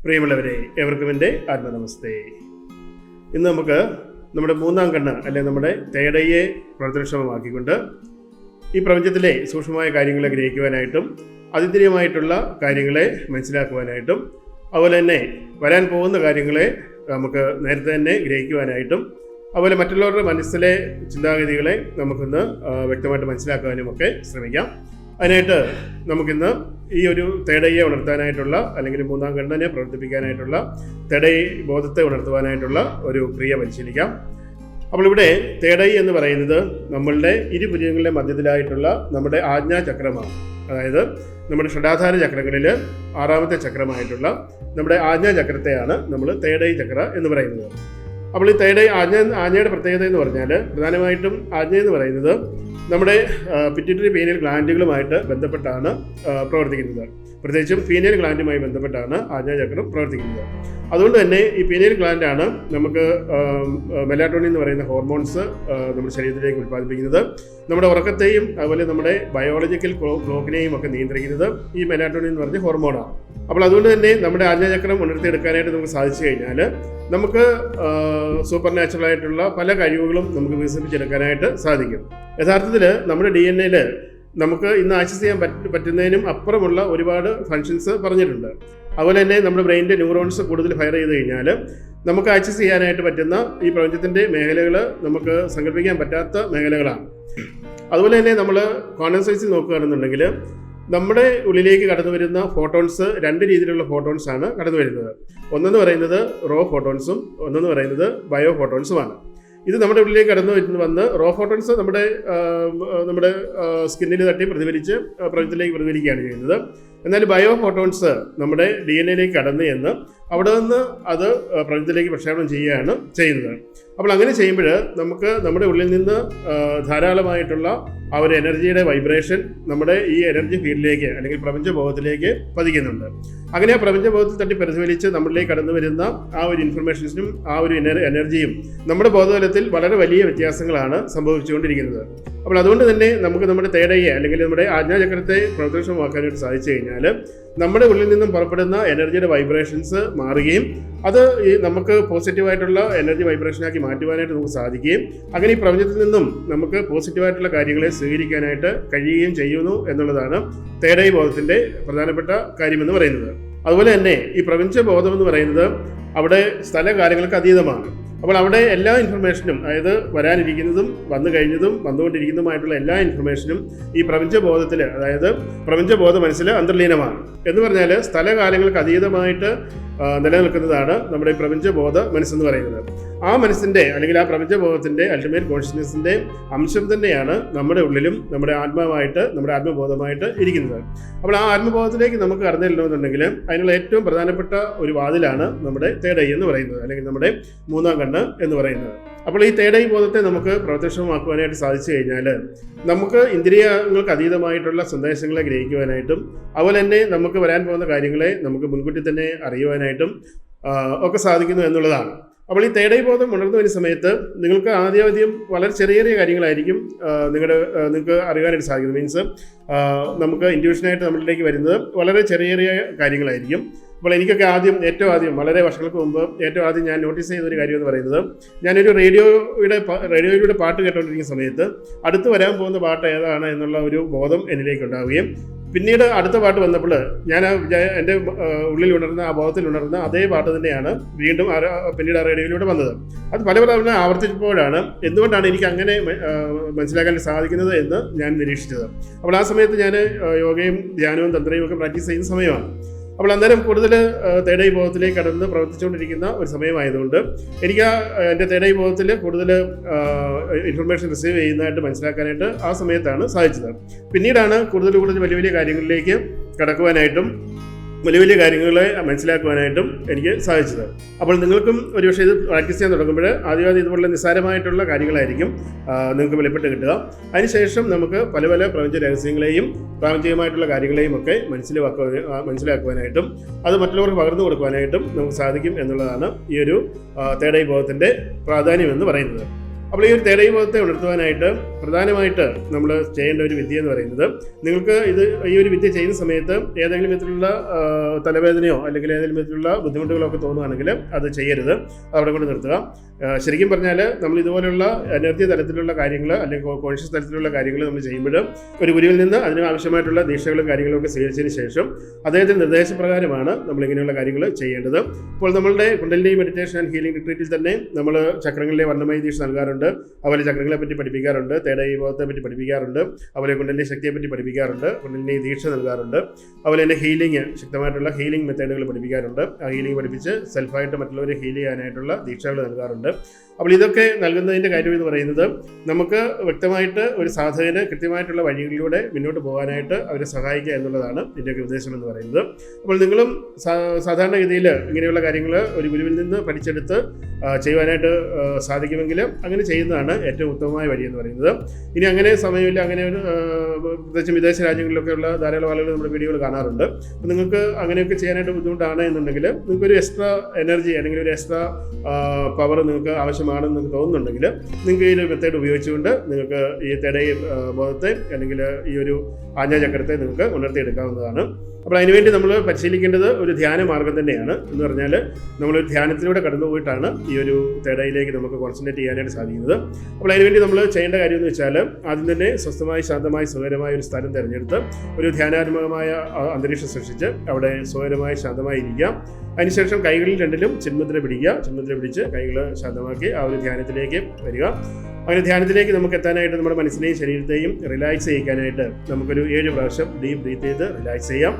പ്രിയമുള്ളവരെ എവർക്കും എന്റെ ആത്മനമസ്തേ. ഇന്ന് നമുക്ക് നമ്മുടെ മൂന്നാം കണ്ണ് അല്ലെ നമ്മുടെ തേടയെ പ്രവർത്തനക്ഷമമാക്കിക്കൊണ്ട് ഈ പ്രപഞ്ചത്തിലെ സൂക്ഷ്മമായ കാര്യങ്ങളെ ഗ്രഹിക്കുവാനായിട്ടും അതിഥിയമായിട്ടുള്ള കാര്യങ്ങളെ മനസ്സിലാക്കുവാനായിട്ടും അതുപോലെ തന്നെ വരാൻ പോകുന്ന കാര്യങ്ങളെ നമുക്ക് നേരത്തെ തന്നെ ഗ്രഹിക്കുവാനായിട്ടും അതുപോലെ മറ്റുള്ളവരുടെ മനസ്സിലെ ചിന്താഗതികളെ നമുക്കൊന്ന് വ്യക്തമായിട്ട് മനസ്സിലാക്കുവാനും ഒക്കെ ശ്രമിക്കാം. അതിനായിട്ട് നമുക്കിന്ന് ഈ ഒരു തേടയെ ഉണർത്താനായിട്ടുള്ള അല്ലെങ്കിൽ മൂന്നാം കണ്ണനെ പ്രവർത്തിപ്പിക്കാനായിട്ടുള്ള തെടൈ ബോധത്തെ ഉണർത്തുവാനായിട്ടുള്ള ഒരു ക്രിയ പരിശീലിക്കാം. അപ്പോൾ ഇവിടെ തേടൈ എന്ന് പറയുന്നത് നമ്മളുടെ ഇരുപുര്യങ്ങളുടെ മധ്യത്തിലായിട്ടുള്ള നമ്മുടെ ആജ്ഞാചക്രമാണ് അതായത് നമ്മുടെ ഷഡാധാര ചക്രങ്ങളിൽ ആറാമത്തെ ചക്രമായിട്ടുള്ള നമ്മുടെ ആജ്ഞാചക്രത്തെയാണ് നമ്മൾ തേടൈ ചക്ര എന്ന് പറയുന്നത്. അപ്പോൾ ഈ തേടൈ ആജ്ഞ ആജ്ഞയുടെ പ്രത്യേകത എന്ന് പറഞ്ഞാൽ പ്രധാനമായിട്ടും ആജ്ഞ എന്ന് പറയുന്നത് നമ്മുടെ പിറ്റിറ്ററി പീനിയൽ ഗ്ലാൻഡുകളുമായിട്ട് ബന്ധപ്പെട്ടാണ് പ്രവർത്തിക്കുന്നത്. പ്രത്യേകിച്ചും പീനിയൽ ഗ്ലാൻഡുമായി ബന്ധപ്പെട്ടാണ് ആജ്ഞാചക്രം പ്രവർത്തിക്കുന്നത്. അതുകൊണ്ട് തന്നെ ഈ പീനിയൽ ഗ്ലാൻഡാണ് നമുക്ക് മെലാറ്റോണിൻ എന്ന് പറയുന്ന ഹോർമോൺസ് നമ്മുടെ ശരീരത്തിലേക്ക് ഉൽപ്പാദിപ്പിക്കുന്നത്. നമ്മുടെ ഉറക്കത്തെയും അതുപോലെ നമ്മുടെ ബയോളജിക്കൽ ക്ലോക്കിനെയും ഒക്കെ നിയന്ത്രിക്കുന്നത് ഈ മെലാറ്റോണിൻ എന്ന് പറഞ്ഞ ഹോർമോണാണ് അപ്പോൾ അതുകൊണ്ട് തന്നെ നമ്മുടെ ആജ്ഞാചക്രം ഉണർത്തിയെടുക്കാനായിട്ട് നമുക്ക് സാധിച്ചു കഴിഞ്ഞാൽ നമുക്ക് സൂപ്പർ നാച്ചുറൽ ആയിട്ടുള്ള പല കഴിവുകളും നമുക്ക് വികസിപ്പിച്ചെടുക്കാനായിട്ട് സാധിക്കും. യഥാർത്ഥത്തിൽ നമ്മുടെ ഡി എൻ എയിൽ നമുക്ക് ഇന്ന് ആക്സസ് ചെയ്യാൻ പറ്റ പറ്റുന്നതിനും അപ്പുറമുള്ള ഒരുപാട് ഫങ്ഷൻസ് പറഞ്ഞിട്ടുണ്ട്. അതുപോലെ തന്നെ നമ്മുടെ ബ്രെയിനിന്റെ ന്യൂറോൺസ് കൂടുതൽ ഫയർ ചെയ്ത് കഴിഞ്ഞാൽ നമുക്ക് ആക്സസ് ചെയ്യാനായിട്ട് പറ്റുന്ന ഈ പ്രപഞ്ചത്തിന്റെ മേഖലകൾ നമുക്ക് സങ്കല്പിക്കാൻ പറ്റാത്ത മേഖലകളാണ്. അതുപോലെ തന്നെ നമ്മൾ കോൺസൈസിൽ നോക്കുകയാണെന്നുണ്ടെങ്കിൽ നമ്മുടെ ഉള്ളിലേക്ക് കടന്നു വരുന്ന ഫോട്ടോൺസ് രണ്ട് രീതിയിലുള്ള ഫോട്ടോൺസ് ആണ് കടന്നു വരുന്നത്. ഒന്നെന്ന് പറയുന്നത് റോ ഫോട്ടോൺസും ഒന്നെന്ന് പറയുന്നത് ബയോ ഫോട്ടോൺസുമാണ് ഇത് നമ്മുടെ ഉള്ളിലേക്ക് കടന്നു വരുന്ന വന്ന് റോ ഫോട്ടോൺസ് നമ്മുടെ നമ്മുടെ സ്കിന്നിൽ തട്ടി പ്രതിഫലിച്ച് പ്രപഞ്ചത്തിലേക്ക് പ്രതിഫലിക്കുകയാണ് ചെയ്യുന്നത്. എന്നാൽ ബയോ ഫോട്ടോൺസ് നമ്മുടെ ഡി എൻ എയിലേക്ക് കടന്നു എന്ന് അവിടെ നിന്ന് അത് പ്രപഞ്ചത്തിലേക്ക് പ്രക്ഷേപണം ചെയ്യുകയാണ് ചെയ്യുന്നത്. അപ്പോൾ അങ്ങനെ ചെയ്യുമ്പോൾ നമുക്ക് നമ്മുടെ ഉള്ളിൽ നിന്ന് ധാരാളമായിട്ടുള്ള ആ ഒരു എനർജിയുടെ വൈബ്രേഷൻ നമ്മുടെ ഈ എനർജി ഫീൽഡിലേക്ക് അല്ലെങ്കിൽ പ്രപഞ്ചബോധത്തിലേക്ക് പതിക്കുന്നുണ്ട്. അങ്ങനെ ആ പ്രപഞ്ചബോധത്തിൽ തട്ടി പ്രതിഫലിച്ച് നമ്മളിലേക്ക് കടന്നു വരുന്ന ആ ഒരു ഇൻഫർമേഷൻസിനും ആ ഒരു എനർ- എനർജിയും നമ്മുടെ ബോധതലത്തിൽ വളരെ വലിയ വ്യത്യാസങ്ങളാണ് സംഭവിച്ചുകൊണ്ടിരിക്കുന്നത്. അപ്പോൾ അതുകൊണ്ട് തന്നെ നമുക്ക് നമ്മുടെ തേടയെ അല്ലെങ്കിൽ നമ്മുടെ ആജ്ഞാചക്രത്തെ പ്രവർത്തനക്ഷമമാക്കാനായിട്ട് സാധിച്ചു കഴിഞ്ഞാൽ നമ്മുടെ ഉള്ളിൽ നിന്നും പുറപ്പെടുന്ന എനർജിയുടെ വൈബ്രേഷൻസ് മാറുകയും അത് ഈ നമുക്ക് പോസിറ്റീവായിട്ടുള്ള എനർജി വൈബ്രേഷനാക്കി മാറ്റുവാനായിട്ട് നമുക്ക് സാധിക്കുകയും അങ്ങനെ ഈ പ്രപഞ്ചത്തിൽ നിന്നും നമുക്ക് പോസിറ്റീവായിട്ടുള്ള കാര്യങ്ങളെ സ്വീകരിക്കാനായിട്ട് കഴിയുകയും ചെയ്യുന്നു എന്നുള്ളതാണ് തേടൈ ബോധത്തിന്റെ പ്രധാനപ്പെട്ട കാര്യമെന്ന് പറയുന്നത്. അതുപോലെ തന്നെ ഈ പ്രപഞ്ചബോധം എന്ന് പറയുന്നത് അവിടെ സ്ഥലകാലങ്ങൾക്ക് അതീതമാണ്. അപ്പോൾ അവിടെ എല്ലാ ഇൻഫർമേഷനും അതായത് വരാനിരിക്കുന്നതും വന്നു കഴിഞ്ഞതും വന്നുകൊണ്ടിരിക്കുന്നതുമായിട്ടുള്ള എല്ലാ ഇൻഫർമേഷനും ഈ പ്രപഞ്ചബോധത്തിൽ അതായത് പ്രപഞ്ചബോധ മനസ്സിൽ അന്തർലീനമാണ്. എന്ന് പറഞ്ഞാൽ സ്ഥലകാലങ്ങൾക്ക് അതീതമായിട്ട് നിലനിൽക്കുന്നതാണ് നമ്മുടെ പ്രപഞ്ചബോധ മനസ്സെന്ന് പറയുന്നത്. ആ മനസ്സിന്റെ അല്ലെങ്കിൽ ആ പ്രപഞ്ചബോധത്തിന്റെ അൾട്ടിമേറ്റ് കോൺഷ്യസ്നെസ്സിന്റെ അംശം തന്നെയാണ് നമ്മുടെ ഉള്ളിലും നമ്മുടെ ആത്മാവായിട്ട് നമ്മുടെ ആത്മബോധമായിട്ട് ഇരിക്കുന്നത്. അപ്പോൾ ആ ആത്മബോധത്തിലേക്ക് നമുക്ക് കടന്നു അതിനുള്ള ഏറ്റവും പ്രധാനപ്പെട്ട ഒരു വാതിലാണ് നമ്മുടെ തേടൈ എന്ന് പറയുന്നത് അല്ലെങ്കിൽ നമ്മുടെ മൂന്നാം കണ്ണ് എന്ന് പറയുന്നത്. അപ്പോൾ ഈ തേടൈ ബോധത്തെ നമുക്ക് പ്രത്യക്ഷമാക്കുവാനായിട്ട് സാധിച്ചു കഴിഞ്ഞാൽ നമുക്ക് ഇന്ദ്രിയങ്ങൾക്ക് അതീതമായിട്ടുള്ള സന്ദേശങ്ങളെ ഗ്രഹിക്കുവാനായിട്ടും അതുപോലെ തന്നെ നമുക്ക് വരാൻ പോകുന്ന കാര്യങ്ങളെ നമുക്ക് മുൻകൂട്ടി തന്നെ അറിയുവാനായിട്ടും ഒക്കെ സാധിക്കുന്നു എന്നുള്ളതാണ്. അപ്പോൾ ഈ തേടൈ ബോധം ഉണർന്നു വരുന്ന സമയത്ത് നിങ്ങൾക്ക് ആദ്യാദ്യം വളരെ ചെറിയ ചെറിയ കാര്യങ്ങളായിരിക്കും നിങ്ങളുടെ നിങ്ങൾക്ക് അറിയാനായിട്ട് സാധിക്കുന്നത്. മീൻസ് നമുക്ക് ഇൻഡിവിഷനായിട്ട് നമ്മളിലേക്ക് വരുന്നത് വളരെ ചെറിയ ചെറിയ കാര്യങ്ങളായിരിക്കും. അപ്പോൾ എനിക്കൊക്കെ ആദ്യം ഏറ്റവും ആദ്യം വളരെ വർഷങ്ങൾക്ക് മുമ്പ് ഏറ്റവും ആദ്യം ഞാൻ നോട്ടീസ് ചെയ്ത ഒരു കാര്യം എന്ന് പറയുന്നത് ഞാനൊരു റേഡിയോയുടെ റേഡിയോയിലൂടെ പാട്ട് കേട്ടുകൊണ്ടിരിക്കുന്ന സമയത്ത് അടുത്ത് വരാൻ പോകുന്ന പാട്ട് ഏതാണ് എന്നുള്ള ഒരു ബോധം എന്നിലേക്ക് ഉണ്ടാവുകയും പിന്നീട് അടുത്ത പാട്ട് വന്നപ്പോൾ ഞാൻ എന്റെ ഉള്ളിൽ ഉണർന്ന ആ ബോധത്തിൽ ഉണർന്ന അതേ പാട്ട് തന്നെയാണ് വീണ്ടും പിന്നീട് ആ റേഡിയോയിലൂടെ വന്നത്. അത് പല തവണ ആവർത്തിച്ചപ്പോഴാണ് എന്തുകൊണ്ടാണ് എനിക്ക് അങ്ങനെ മനസ്സിലാക്കാൻ സാധിക്കുന്നത് എന്ന് ഞാൻ നിരീക്ഷിച്ചത്. അപ്പോൾ ആ സമയത്ത് ഞാൻ യോഗയും ധ്യാനവും തന്ത്രയും ഒക്കെ പ്രാക്ടീസ് ചെയ്യുന്ന സമയമാണ്. അപ്പോൾ അന്നേരം കൂടുതൽ തേടൈ ബോധത്തിലേക്ക് കടന്ന് പ്രവർത്തിച്ചുകൊണ്ടിരിക്കുന്ന ഒരു സമയമായതുകൊണ്ട് എനിക്ക് ആ എന്റെ തേടൈ ബോധത്തിൽ കൂടുതൽ ഇൻഫർമേഷൻ റിസീവ് ചെയ്യുന്നതായിട്ട് മനസ്സിലാക്കാനായിട്ട് ആ സമയത്താണ് സാധിച്ചത്. പിന്നീടാണ് കൂടുതൽ കൂടുതൽ വലിയ വലിയ കാര്യങ്ങളിലേക്ക് കടക്കുവാനായിട്ടും വലിയ വലിയ കാര്യങ്ങളെ മനസ്സിലാക്കുവാനായിട്ടും എനിക്ക് സാധിച്ചത്. അപ്പോൾ നിങ്ങൾക്കും ഒരുപക്ഷെ ഇത് പ്രാക്ടീസ് ചെയ്യാൻ തുടങ്ങുമ്പോൾ ആദ്യം ആദ്യം ഇതുപോലുള്ള നിസ്സാരമായിട്ടുള്ള കാര്യങ്ങളായിരിക്കും നിങ്ങൾക്ക് വെളിപ്പെട്ട് കിട്ടുക. അതിനുശേഷം നമുക്ക് പല പല പ്രപഞ്ച രഹസ്യങ്ങളെയും പ്രാപഞ്ചികമായിട്ടുള്ള കാര്യങ്ങളെയും ഒക്കെ മനസ്സിലാക്കുവാൻ മനസ്സിലാക്കുവാനായിട്ടും അത് മറ്റുള്ളവർക്ക് പകർന്നു കൊടുക്കുവാനായിട്ടും നമുക്ക് സാധിക്കും എന്നുള്ളതാണ് ഈ ഒരു തേടൈ ബോധത്തിന്റെ പ്രാധാന്യം എന്ന് പറയുന്നത്. അപ്പോൾ ഈ ഒരു തേടൈ ബോധത്തെ ഉണർത്തുവാനായിട്ട് പ്രധാനമായിട്ട് നമ്മൾ ചെയ്യേണ്ട ഒരു വിദ്യ എന്ന് പറയുന്നത് നിങ്ങൾക്ക് ഇത് ഈ ഒരു വിദ്യ ചെയ്യുന്ന സമയത്ത് ഏതെങ്കിലും വിധത്തിലുള്ള തലവേദനയോ അല്ലെങ്കിൽ ഏതെങ്കിലും വിധത്തിലുള്ള ബുദ്ധിമുട്ടുകളോ ഒക്കെ തോന്നുകയാണെങ്കിൽ അത് ചെയ്യരുത്. അവിടെ കൊണ്ട് നിർത്തുക. ശരിക്കും പറഞ്ഞാൽ നമ്മൾ ഇതുപോലുള്ള എനർജി തലത്തിലുള്ള കാര്യങ്ങൾ അല്ലെങ്കിൽ കോൺഷ്യസ് തലത്തിലുള്ള കാര്യങ്ങൾ നമ്മൾ ചെയ്യുമ്പോൾ ഒരു ഗുരുവിൽ നിന്ന് അതിന് ആവശ്യമായിട്ടുള്ള ദീക്ഷകളും കാര്യങ്ങളും ഒക്കെ സ്വീകരിച്ചതിന് ശേഷം അദ്ദേഹത്തിന്റെ നിർദ്ദേശപ്രകാരമാണ് നമ്മൾ ഇങ്ങനെയുള്ള കാര്യങ്ങൾ ചെയ്യേണ്ടത്. ഇപ്പോൾ നമ്മളുടെ കുണ്ടലിനി മെഡിറ്റേഷൻ ആൻഡ് ഹീലിംഗ് റിട്രീറ്റിൽ തന്നെ നമ്മൾ ചക്രങ്ങളിലെ വർണമയ ദീക്ഷ നൽകാറുണ്ട്. അതുപോലെ ചക്രങ്ങളെ പറ്റി പഠിപ്പിക്കാറുണ്ട്. തേടൈ ബോധത്തെ പറ്റി പഠിപ്പിക്കാറുണ്ട്. അതുപോലെ കുണ്ടലിനി ശക്തിയെ പറ്റി പഠിപ്പിക്കാറുണ്ട് കുണ്ടലിനി ദീക്ഷ നൽകാറുണ്ട്. അതുപോലെ തന്നെ ഹീലിംഗ് ശക്തമായിട്ടുള്ള ഹീലിംഗ് മെത്തേഡുകൾ പഠിപ്പിക്കാറുണ്ട്. ആ ഹീലിംഗ് പഠിപ്പിച്ച് സെൽഫായിട്ട് മറ്റുള്ളവരെ ഹീൽ ചെയ്യാനായിട്ടുള്ള ദീക്ഷകൾ നൽകാറുണ്ട്. അപ്പോൾ ഇതൊക്കെ നൽകുന്നതിന്റെ കാര്യം എന്ന് പറയുന്നത് നമുക്ക് വ്യക്തമായിട്ട് ഒരു സാധകന് കൃത്യമായിട്ടുള്ള വഴികളിലൂടെ മുന്നോട്ട് പോകാനായിട്ട് അവരെ സഹായിക്കുക എന്നുള്ളതാണ് ഇതിന്റെയൊക്കെ ഉദ്ദേശം എന്ന് പറയുന്നത്. അപ്പോൾ നിങ്ങളും സാധാരണഗതിയിൽ ഇങ്ങനെയുള്ള കാര്യങ്ങൾ ഒരു ഗുരുവിൽ നിന്ന് പഠിച്ചെടുത്ത് ചെയ്യുവാനായിട്ട് സാധിക്കുമെങ്കിൽ അങ്ങനെ ചെയ്യുന്നതാണ് ഏറ്റവും ഉത്തമമായ വഴി എന്ന് പറയുന്നത്. ഇനി അങ്ങനെ സമയമില്ല അങ്ങനെ ഒരു പ്രത്യേകിച്ച് വിദേശ രാജ്യങ്ങളിലൊക്കെ ഉള്ള ധാരാളം ആളുകൾ നമ്മുടെ വീഡിയോകൾ കാണാറുണ്ട്. അപ്പോൾ നിങ്ങൾക്ക് അങ്ങനെയൊക്കെ ചെയ്യാനായിട്ട് ബുദ്ധിമുട്ടാണ് എന്നുണ്ടെങ്കിൽ നിങ്ങൾക്ക് ഒരു എക്സ്ട്രാ എനർജി അല്ലെങ്കിൽ ഒരു എക്സ്ട്രാ പവർ നിങ്ങൾക്ക് ആവശ്യമാണെന്ന് നിങ്ങൾക്ക് തോന്നുന്നുണ്ടെങ്കിൽ നിങ്ങൾക്ക് ഈ ഒരു മെത്തേഡ് ഉപയോഗിച്ചുകൊണ്ട് നിങ്ങൾക്ക് ഈ തെടയും ബോധത്തെ അല്ലെങ്കിൽ ഈ ഒരു ആഞ്ഞാചക്രത്തെ നിങ്ങൾക്ക് ഉണർത്തിയെടുക്കാവുന്നതാണ്. അപ്പോൾ അതിനുവേണ്ടി നമ്മൾ പരിശീലിക്കേണ്ടത് ഒരു ധ്യാന മാർഗം തന്നെയാണ്. എന്ന് പറഞ്ഞാൽ നമ്മളൊരു ധ്യാനത്തിലൂടെ കടന്നു പോയിട്ടാണ് ഈ ഒരു തേടയിലേക്ക് നമുക്ക് കോൺസെൻട്രേറ്റ് ചെയ്യാനായിട്ട് സാധിക്കുന്നത്. അപ്പോൾ അതിനുവേണ്ടി നമ്മൾ ചെയ്യേണ്ട കാര്യം എന്ന് വെച്ചാൽ ആദ്യം തന്നെ സ്വസ്ഥമായി ശാന്തമായി സുഖകരമായ ഒരു സ്ഥലം തിരഞ്ഞെടുത്ത് ഒരു ധ്യാനാത്മകമായ അന്തരീക്ഷം സൃഷ്ടിച്ച് അവിടെ സുഖകരമായി ശാന്തമായി ഇരിക്കാം അതിനുശേഷം കൈകളിൽ രണ്ടിലും ചിന്മുദ്ര പിടിക്കുക. ചിന്മുദ്ര പിടിച്ച് കൈകൾ ശാന്തമാക്കി ആ ഒരു ധ്യാനത്തിലേക്ക് വരിക. അങ്ങനെ ധ്യാനത്തിലേക്ക് നമുക്ക് എത്താനായിട്ട് നമ്മുടെ മനസ്സിനെയും ശരീരത്തെയും റിലാക്സ് ചെയ്യിക്കാനായിട്ട് നമുക്കൊരു ഏഴ് പ്രാവശ്യം ഡീപ് ബ്രീത്ത് ചെയ്ത് റിലാക്സ് ചെയ്യാം.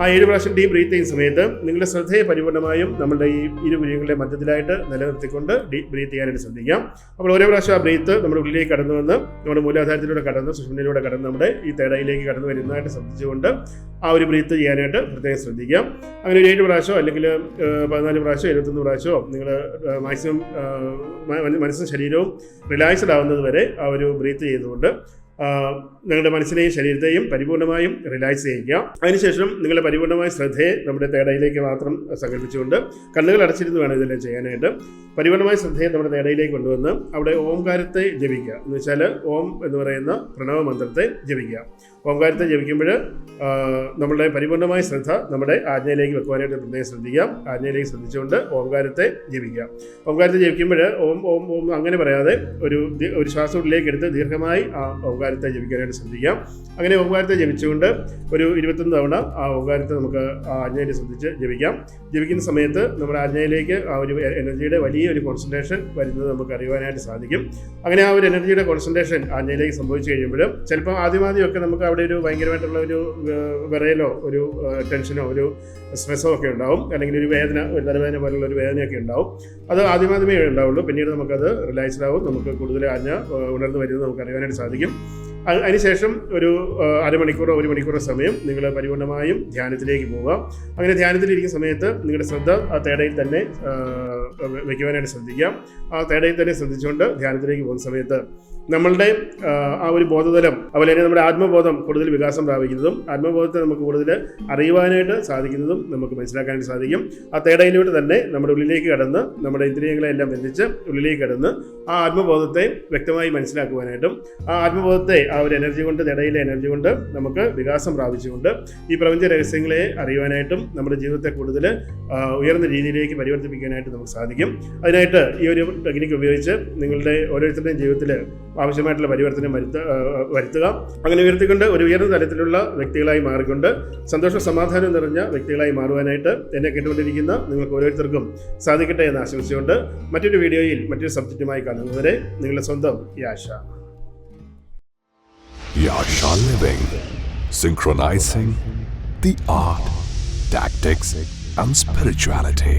ആ ഏഴ് പ്രാവശ്യം ഡീപ് ബ്രീത്ത് ചെയ്യുന്ന സമയത്ത് നിങ്ങളുടെ ശ്രദ്ധയെ പരിപൂർണമായും നമ്മുടെ ഈ ഇരു കുഞ്ഞുങ്ങളുടെ മധ്യത്തിലായിട്ട് നിലനിർത്തിക്കൊണ്ട് ഡീപ് ബ്രീത്ത് ചെയ്യാനായിട്ട് ശ്രദ്ധിക്കാം. അപ്പോൾ ഓരോ പ്രാവശ്യം ആ ബ്രീത്ത് നമ്മുടെ ഉള്ളിലേക്ക് കടന്നു വന്ന് നമ്മുടെ മൂലാധാരത്തിലൂടെ കടന്ന് സുഷ്മിനിലൂടെ കടന്ന് നമ്മുടെ ഈ തേടയിലേക്ക് കടന്നു വരുന്നതായിട്ട് ശ്രദ്ധിച്ചുകൊണ്ട് ആ ഒരു ബ്രീത്ത് ചെയ്യാനായിട്ട് പ്രത്യേകം ശ്രദ്ധിക്കാം. അങ്ങനെ ഒരു ഏഴ് പ്രാവശ്യം അല്ലെങ്കിൽ പതിനാല് പ്രാവശ്യം എഴുപത്തൊന്ന് പ്രാവശ്യമോ നിങ്ങൾ മാക്സിമം മനസ്സും ശരീരവും റിലാക്സ്ഡ് ആവുന്നത് വരെ ആ ഒരു ബ്രീത്ത് ചെയ്തുകൊണ്ട് നിങ്ങളുടെ മനസ്സിനെയും ശരീരത്തെയും പരിപൂർണമായും റിലാക്സ് ചെയ്യുക അതിനുശേഷം നിങ്ങളുടെ പരിപൂർണമായ ശ്രദ്ധയെ നമ്മുടെ തേടയിലേക്ക് മാത്രം സങ്കല്പിച്ചുകൊണ്ട് കണ്ണുകൾ അടച്ചിരുന്ന് വേണം ഇതെല്ലാം ചെയ്യാനായിട്ട്. പരിപൂർണമായ ശ്രദ്ധയെ നമ്മുടെ തേടയിലേക്ക് കൊണ്ടുവന്ന് അവിടെ ഓംകാരത്തെ ജപിക്കുക. എന്ന് വെച്ചാൽ ഓം എന്ന് പറയുന്ന പ്രണവ മന്ത്രത്തെ ജപിക്കുക. ഓംകാരത്തെ ജപിക്കുമ്പോൾ നമ്മളുടെ പരിപൂർണമായ ശ്രദ്ധ നമ്മുടെ ആജ്ഞയിലേക്ക് വെക്കുവാനായിട്ട് പ്രത്യേകം ശ്രദ്ധിക്കാം. ആജ്ഞയിലേക്ക് ശ്രദ്ധിച്ചുകൊണ്ട് ഓംകാരത്തെ ജപിക്കാം. ഓംകാരത്തെ ജപിക്കുമ്പോൾ ഓം ഓം ഓം അങ്ങനെ പറയാതെ ഒരു ഒരു ശ്വാസം ഉള്ളിലേക്ക് എടുത്ത് ദീർഘമായി ആ ഓംകാരത്തെ ജപിക്കാനായിട്ട് ശ്രദ്ധിക്കാം. അങ്ങനെ ഓംകാരത്തെ ജപിച്ചുകൊണ്ട് ഒരു ഇരുപത്തൊന്ന് തവണ ആ ഓംകാരത്തെ നമുക്ക് ആ ആജ്ഞയിൽ ശ്രദ്ധിച്ച് ജപിക്കാം. ജപിക്കുന്ന സമയത്ത് നമ്മുടെ ആജ്ഞയിലേക്ക് ആ ഒരു എനർജിയുടെ വലിയ ഒരു കോൺസെൻട്രേഷൻ വരുന്നത് നമുക്ക് അറിയുവാനായിട്ട് സാധിക്കും. അങ്ങനെ ആ ഒരു എനർജിയുടെ കോൺസെൻട്രേഷൻ ആജ്ഞയിലേക്ക് സംഭവിച്ചു കഴിയുമ്പോൾ ചിലപ്പോൾ ആദ്യമാദ്യമൊക്കെ നമുക്ക് അവിടെ ഒരു ഭയങ്കരമായിട്ടുള്ള ഒരു വിറയലോ ഒരു ടെൻഷനോ ഒരു സ്ട്രെസ്സോ ഒക്കെ ഉണ്ടാവും. അല്ലെങ്കിൽ ഒരു വേദന ഒരു തലവേദന പോലുള്ള ഒരു വേദനയൊക്കെ ഉണ്ടാവും. അത് ആദ്യമാദ്യമേ ഉണ്ടാവുള്ളൂ. പിന്നീട് നമുക്കത് റിലാക്സ്ഡ് ആവും. നമുക്ക് കൂടുതൽ ഏഹ്, ഉണർന്നു വരുന്നത് നമുക്ക് അറിയാനായിട്ട് സാധിക്കും. അതിനുശേഷം ഒരു അരമണിക്കൂറോ ഒരു മണിക്കൂറോ സമയം നിങ്ങൾ പരിപൂർണമായും ധ്യാനത്തിലേക്ക് പോവുക. അങ്ങനെ ധ്യാനത്തിലിരിക്കുന്ന സമയത്ത് നിങ്ങളുടെ ശ്രദ്ധ ആ തേടയിൽ തന്നെ വയ്ക്കുവാനായിട്ട് ശ്രദ്ധിക്കാം ആ തേടയിൽ തന്നെ ശ്രദ്ധിച്ചുകൊണ്ട് ധ്യാനത്തിലേക്ക് പോകുന്ന സമയത്ത് നമ്മളുടെ ആ, ഒരു ബോധതലം അതുപോലെ തന്നെ നമ്മുടെ ആത്മബോധം കൂടുതൽ വികാസം പ്രാപിക്കുന്നതും ആത്മബോധത്തെ നമുക്ക് കൂടുതൽ അറിയുവാനായിട്ട് സാധിക്കുന്നതും നമുക്ക് മനസ്സിലാക്കാനായിട്ട് സാധിക്കും. ആ തേടയിലൂടെ തന്നെ നമ്മുടെ ഉള്ളിലേക്ക് കടന്ന് നമ്മുടെ ഇന്ദ്രിയങ്ങളെ എല്ലാം ബന്ധിച്ച് ഉള്ളിലേക്ക് കടന്ന് ആ ആത്മബോധത്തെ വ്യക്തമായി മനസ്സിലാക്കുവാനായിട്ടും ആ ആത്മബോധത്തെ ആ ഒരു എനർജി കൊണ്ട് തേടയിലെ എനർജി കൊണ്ട് നമുക്ക് വികാസം പ്രാപിച്ചുകൊണ്ട് ഈ പ്രപഞ്ച രഹസ്യങ്ങളെ അറിയുവാനായിട്ടും നമ്മുടെ ജീവിതത്തെ കൂടുതൽ ഉയർന്ന രീതിയിലേക്ക് പരിവർത്തിപ്പിക്കാനായിട്ട് നമുക്ക് സാധിക്കും. അതിനായിട്ട് ഈ ഒരു ടെക്നിക്ക് ഉപയോഗിച്ച് നിങ്ങളുടെ ഓരോരുത്തരുടെയും ജീവിതത്തിൽ ആവശ്യമായിട്ടുള്ള പരിവർത്തനം വരുത്ത വരുത്തുക. അങ്ങനെ ഉയർത്തിക്കൊണ്ട് ഒരു ഉയർന്ന തലത്തിലുള്ള വ്യക്തികളായി മാറിക്കൊണ്ട് സന്തോഷ സമാധാനം നിറഞ്ഞ വ്യക്തികളായി മാറുവാനായിട്ട് എന്നെ കേട്ടുകൊണ്ടിരിക്കുന്ന നിങ്ങൾക്ക് ഓരോരുത്തർക്കും സാധിക്കട്ടെ എന്ന് ആശംസിച്ചുകൊണ്ട് മറ്റൊരു വീഡിയോയിൽ മറ്റൊരു സബ്ജക്റ്റുമായി കാണുന്നവരെ നിങ്ങളുടെ സ്വന്തം Yasha. Yasha Living, synchronizing the art, tactics, and spirituality.